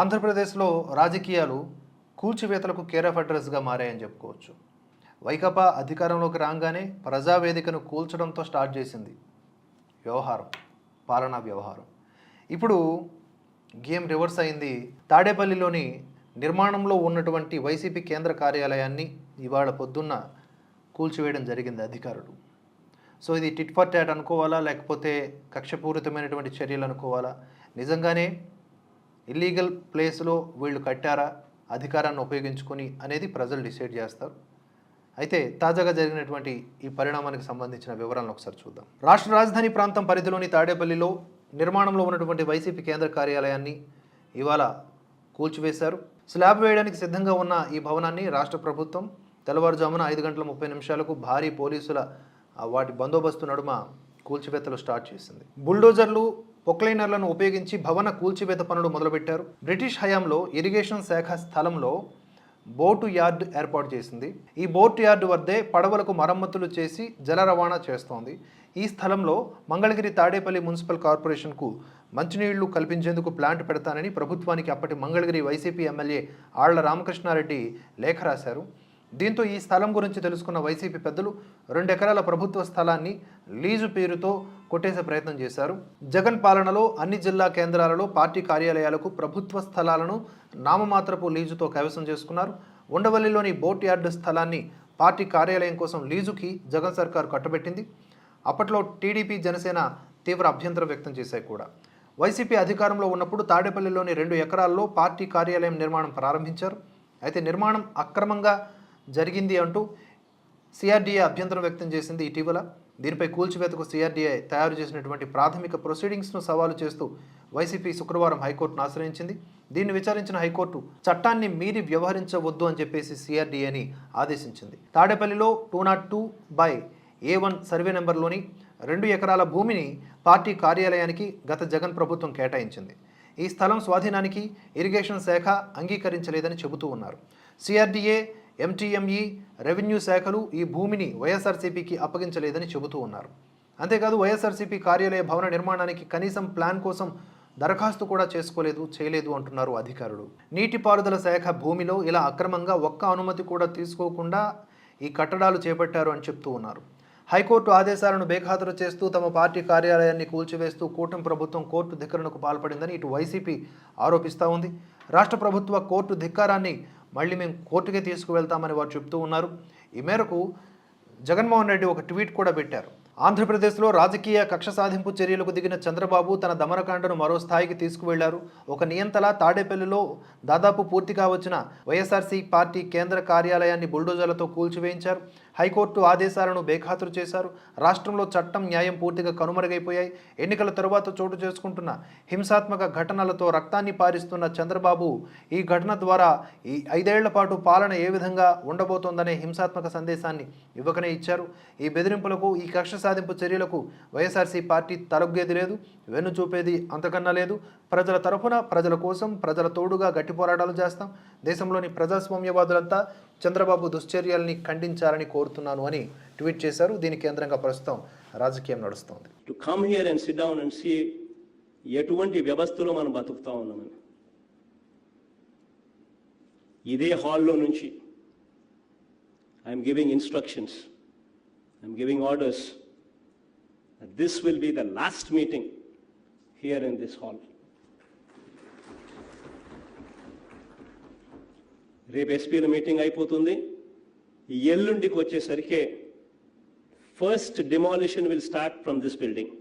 ఆంధ్రప్రదేశ్లో రాజకీయాలు కూల్చివేతలకు care of అడ్రస్గా మారాయని చెప్పుకోవచ్చు. వైకాపా అధికారంలోకి రాగానే ప్రజావేదికను కూల్చడంతో స్టార్ట్ చేసింది వ్యవహారం పాలనా వ్యవహారం. ఇప్పుడు గేమ్ రివర్స్ అయింది. తాడేపల్లిలోని నిర్మాణంలో ఉన్నటువంటి వైసీపీ కేంద్ర కార్యాలయాన్ని ఇవాళ పొద్దున్న కూల్చివేయడం జరిగింది అధికారులు. సో ఇది టిట్ ఫర్ ట్యాట్ అనుకోవాలా? లేకపోతే కక్షపూరితమైనటువంటి చర్యలు అనుకోవాలా? నిజంగానే ఇల్లీగల్ ప్లేస్లో వీళ్ళు కట్టారా అధికారాన్ని ఉపయోగించుకొని అనేది ప్రజలు డిసైడ్ చేస్తారు. అయితే తాజాగా జరిగినటువంటి ఈ పరిణామానికి సంబంధించిన వివరాలను ఒకసారి చూద్దాం. రాష్ట్ర రాజధాని ప్రాంతం పరిధిలోని తాడేపల్లిలో నిర్మాణంలో ఉన్నటువంటి వైసీపీ కేంద్ర కార్యాలయాన్ని ఇవాళ కూల్చివేశారు. స్లాబ్ వేయడానికి సిద్ధంగా ఉన్న ఈ భవనాన్ని రాష్ట్ర ప్రభుత్వం తెల్లవారుజామున ఐదు గంటల ముప్పై నిమిషాలకు భారీ పోలీసుల వాటి బందోబస్తు నడుమ కూల్చివేతలు స్టార్ట్ చేసింది. బుల్డోజర్లు పొక్లైనర్లను ఉపయోగించి భవన కూల్చివేత పనులు మొదలుపెట్టారు. బ్రిటిష్ హయాంలో ఇరిగేషన్ శాఖ స్థలంలో బోటు యార్డ్ ఏర్పాటు చేసింది. ఈ బోటు యార్డు వద్దే పడవలకు మరమ్మతులు చేసి జల రవాణా చేస్తోంది. ఈ స్థలంలో మంగళగిరి తాడేపల్లి మున్సిపల్ కార్పొరేషన్కు మంచినీళ్ళు కల్పించేందుకు ప్లాంట్ పెడతానని ప్రభుత్వానికి అప్పటి మంగళగిరి వైసీపీ ఎమ్మెల్యే ఆళ్ళ రామకృష్ణారెడ్డి లేఖ రాశారు. దీంతో ఈ స్థలం గురించి తెలుసుకున్న వైసీపీ పెద్దలు రెండు ఎకరాల ప్రభుత్వ స్థలాన్ని లీజు పేరుతో కొట్టేసే ప్రయత్నం చేశారు. జగన్ పాలనలో అన్ని జిల్లా కేంద్రాలలో పార్టీ కార్యాలయాలకు ప్రభుత్వ స్థలాలను నామమాత్రపు లీజుతో కైవసం చేసుకున్నారు. ఉండవల్లిలోని బోట్ యార్డ్ స్థలాన్ని పార్టీ కార్యాలయం కోసం లీజుకి జగన్ సర్కారు కట్టబెట్టింది. అప్పట్లో టీడీపీ జనసేన తీవ్ర అభ్యంతరం వ్యక్తం చేశాయి కూడా. వైసీపీ అధికారంలో ఉన్నప్పుడు తాడేపల్లిలోని రెండు ఎకరాల్లో పార్టీ కార్యాలయం నిర్మాణం ప్రారంభించారు. అయితే నిర్మాణం అక్రమంగా జరిగింది అంటూ సిఆర్డీఏ అభ్యంతరం వ్యక్తం చేసింది ఇటీవల. దీనిపై కూల్చివేతకు సిఆర్డీఏ తయారు చేసినటువంటి ప్రాథమిక ప్రొసీడింగ్స్ను సవాలు చేస్తూ వైసీపీ శుక్రవారం హైకోర్టును ఆశ్రయించింది. దీన్ని విచారించిన హైకోర్టు చట్టాన్ని మీరి వ్యవహరించవద్దు అని చెప్పేసి సిఆర్డీఏని ఆదేశించింది. తాడేపల్లిలో two not two by a one survey నెంబర్లోని రెండు ఎకరాల భూమిని పార్టీ కార్యాలయానికి గత జగన్ ప్రభుత్వం కేటాయించింది. ఈ స్థలం స్వాధీనానికి ఇరిగేషన్ శాఖ అంగీకరించలేదని చెబుతూ ఉన్నారు. సిఆర్డీఏ ఎంటీఎంఈ రెవెన్యూ శాఖలు ఈ భూమిని వైఎస్ఆర్సీపీకి అప్పగించలేదని చెబుతూ ఉన్నారు. అంతేకాదు వైఎస్ఆర్సీపీ కార్యాలయ భవన నిర్మాణానికి కనీసం ప్లాన్ కోసం దరఖాస్తు కూడా చేసుకోలేదు చేయలేదు అంటున్నారు అధికారులు. నీటిపారుదల శాఖ భూమిలో ఇలా అక్రమంగా ఒక్క అనుమతి కూడా తీసుకోకుండా ఈ కట్టడాలు చేపట్టారు అని చెప్తూ ఉన్నారు. హైకోర్టు ఆదేశాలను బేఖాతరు చేస్తూ తమ పార్టీ కార్యాలయాన్ని కూల్చివేస్తూ కూటమి ప్రభుత్వం కోర్టు ధిక్కరణకు పాల్పడిందని ఇటు వైసీపీ ఆరోపిస్తూ ఉంది. రాష్ట్ర ప్రభుత్వ కోర్టు ధిక్కారాన్ని మళ్ళీ మేము కోర్టుకే తీసుకువెళ్తామని వారు చెప్తూ ఉన్నారు. ఈ మేరకు జగన్మోహన్ రెడ్డి ఒక ట్వీట్ కూడా పెట్టారు. ఆంధ్రప్రదేశ్లో రాజకీయ కక్ష సాధింపు చర్యలకు దిగిన చంద్రబాబు తన దమనకాండను మరో స్థాయికి తీసుకువెళ్ళారు. ఒక నియంతలా తాడేపల్లిలో దాదాపు పూర్తిగా వచ్చిన వైఎస్ఆర్సీ పార్టీ కేంద్ర కార్యాలయాన్ని బుల్డోజర్లతో కూల్చివేయించారు. హైకోర్టు ఆదేశాలను బేఖాతరు చేశారు. రాష్ట్రంలో చట్టం న్యాయం పూర్తిగా కనుమరుగైపోయాయి. ఎన్నికల తరువాత చోటు చేసుకుంటున్న హింసాత్మక ఘటనలతో రక్తాన్ని పారిస్తున్న చంద్రబాబు ఈ ఘటన ద్వారా ఈ ఐదేళ్ళ పాటు పాలన ఏ విధంగా ఉండబోతోందనే హింసాత్మక సందేశాన్ని ఇవ్వకనే ఇచ్చారు. ఈ బెదిరింపులకు ఈ కక్ష సాధింపు చర్యలకు వైఎస్ఆర్సీ పార్టీ తలొగ్గేది లేదు వెన్ను చూపేది అంతకన్నా లేదు. ప్రజల తరఫున ప్రజల కోసం ప్రజల తోడుగా గట్టి పోరాటాలు చేస్తాం. దేశంలోని ప్రజాస్వామ్యవాదులంతా చంద్రబాబు దుశ్చర్యల్ని ఖండించాలని కోరుతున్నాను అని ట్వీట్ చేశారు. దీని కేంద్రంగా ప్రస్తుతం రాజకీయం నడుస్తోంది. To come here and sit down and see ఎటువంటి వ్యవస్థలో మనం బతుకుతా ఉన్నామని ఇదే హాల్లో నుంచి I'm giving instructions I'm giving orders this will be the last meeting here in this hall రేపు ఎస్పీల మీటింగ్ అయిపోతుంది. ఎల్లుండికి వచ్చేసరికి first demolition will start from this building